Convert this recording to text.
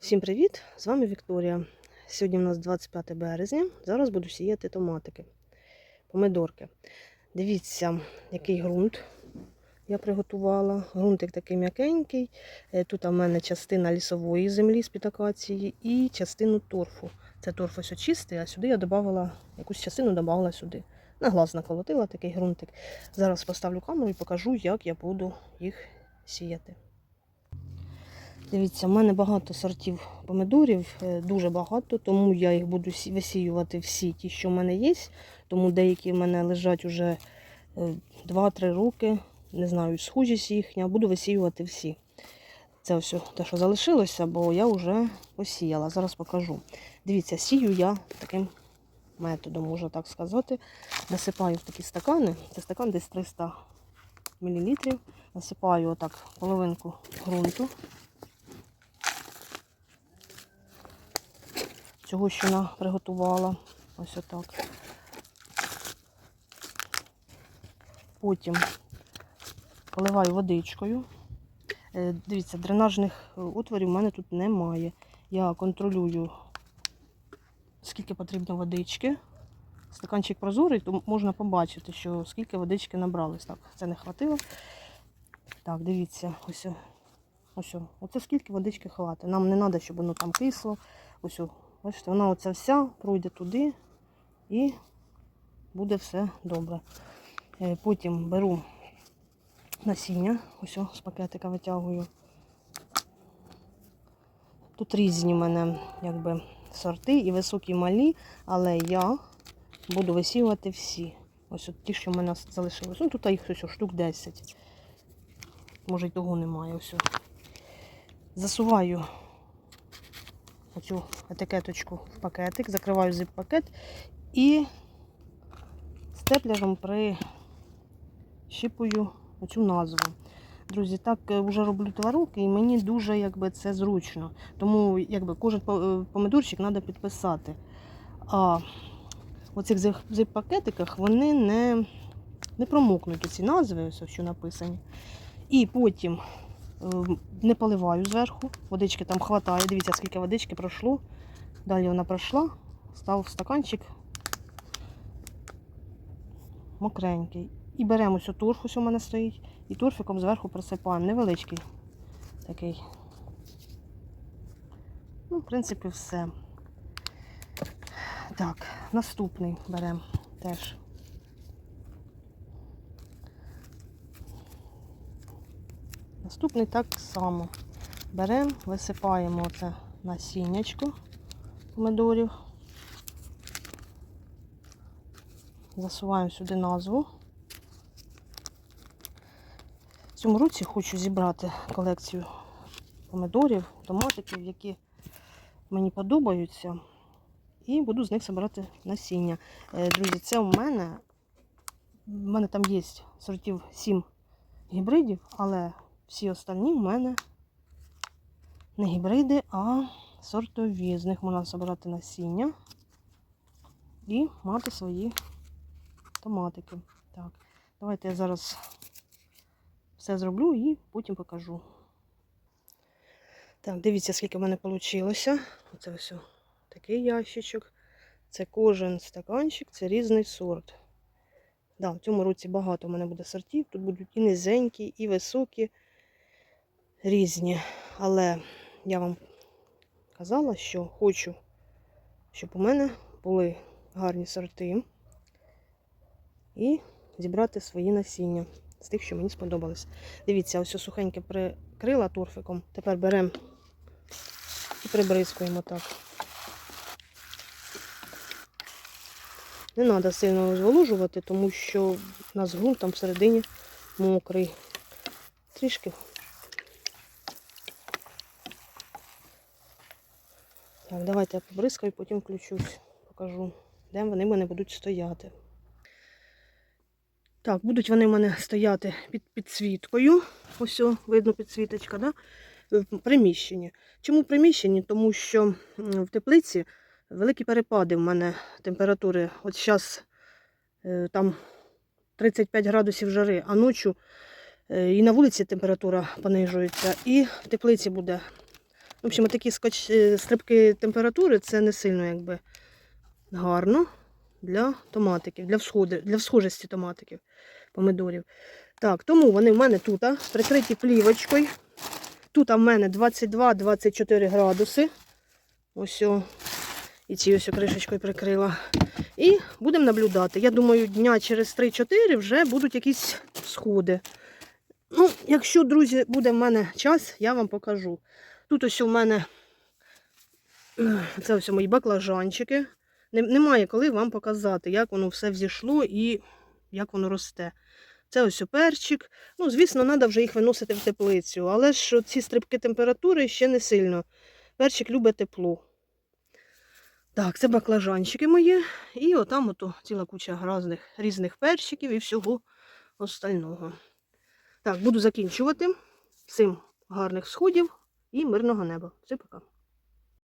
Всім привіт! З вами Вікторія. Сьогодні у нас 25 березня. Зараз буду сіяти томатики, помидорки. Дивіться, який ґрунт я приготувала. Ґрунтик такий м'якенький. Е, Тут у мене частина лісової землі з пітакації і частину торфу. Це торф ось чистий, а сюди я додавала якусь частину додавала сюди. На глаз наколотила такий ґрунтик. Зараз поставлю камеру і покажу, як я буду їх сіяти. Дивіться, в мене багато сортів помидорів, е, дуже багато, тому я їх буду висіювати всі ті, що в мене є. Тому деякі в мене лежать уже 2-3 роки. Не знаю, схожість їхня, буду висіювати всі. Це ось те, що залишилося, бо я вже посіяла. Зараз покажу. Дивіться, сію я таким методом, можна так сказати. Насипаю в такі стакани. Це стакан десь 300 мл. Насипаю отак половинку ґрунту. Цього, що вона приготувала. Ось отак. Потім поливаю водичкою. Е, Дивіться, дренажних е, отворів у мене тут немає. Я контролюю, скільки потрібно водички. Стаканчик прозорий, то можна побачити, що скільки водички набралось. Так, це не хватило. Так, дивіться, ось. Ось. Оце скільки водички хватить. Нам не треба, щоб воно там кисло. Ось Бачите, вона оця вся пройде туди і буде все добре. Е, Потім беру насіння, ось з пакетика витягую. Тут різні в мене якби, сорти і високі, і малі, але я буду висівати всі. Ось от ті, що в мене залишилось. Ну, тут їх ось штук 10. Може й того немає. Ось. Засуваю оцю етикеточку в пакетик, закриваю зип-пакет і степлером прищіпую оцю назву. Друзі, так е, вже роблю два і мені дуже якби, це зручно. Тому якби, кожен е, помидорчик треба підписати. А в оцих зип- зип-пакетиках вони не, не промокнуть ці назви, ось що написані. І потім не поливаю зверху. Водички там хватає. Дивіться, скільки водички пройшло. Далі вона пройшла, став в стаканчик мокренький. І беремо ось торф, ось у мене стоїть, і торфиком зверху присипаємо. Невеличкий такий. Ну, в принципі, все. Так, наступний беремо теж. Наступний так само. Беремо, висипаємо це насіннячко помидорів. Засуваємо сюди назву. В цьому році хочу зібрати колекцію помидорів, томатиків, які мені подобаються. І буду з них збирати насіння. Е, Друзі, це у мене. У мене там є сортів 7 гібридів, але всі останні в мене не гібриди, а сортові. З них можна збирати насіння і мати свої томатики. Так, давайте я зараз все зроблю і потім покажу. Так, дивіться, скільки в мене вийшло. Оце ось такий ящичок. Це кожен стаканчик, це різний сорт. Да, в цьому році багато в мене буде сортів. Тут будуть і низенькі, і високі різні. Але я вам казала, що хочу, щоб у мене були гарні сорти і зібрати свої насіння з тих, що мені сподобались. Дивіться, ось сухеньке прикрила торфиком. Тепер беремо і прибризкуємо так. Не треба сильно зволожувати, тому що у нас ґрунт там всередині мокрий. Трішки Так, давайте я побризкаю, потім включусь, покажу, де вони в мене будуть стояти. Так, будуть вони в мене стояти під підсвіткою. Ось, видно підсвіточка, да? в приміщенні. Чому в приміщенні? Тому що в теплиці великі перепади в мене температури. От зараз там 35 градусів жари, а ночі і на вулиці температура понижується, і в теплиці буде В общем, такі е, стрибки температури це не сильно якби гарно для томатиків, для, всходи... для всхожості томатиків, помидорів. Так, тому вони в мене тут прикриті плівочкою. Тут в мене 22-24 градуси. Ось о. І ці ось кришечкою прикрила. І будемо наблюдати. Я думаю, дня через 3-4 вже будуть якісь сходи. Ну, якщо, друзі, буде в мене час, я вам покажу. Тут ось у мене це ось мої баклажанчики. Немає коли вам показати, як воно все взійшло і як воно росте. Це ось перчик. Ну, звісно, треба вже їх виносити в теплицю, але ж ці стрибки температури ще не сильно. Перчик любить тепло. Так, це баклажанчики мої. І отам ото ціла куча різних, різних перчиків і всього остального. Так, буду закінчувати. Всім гарних сходів і мирного неба. Все пока.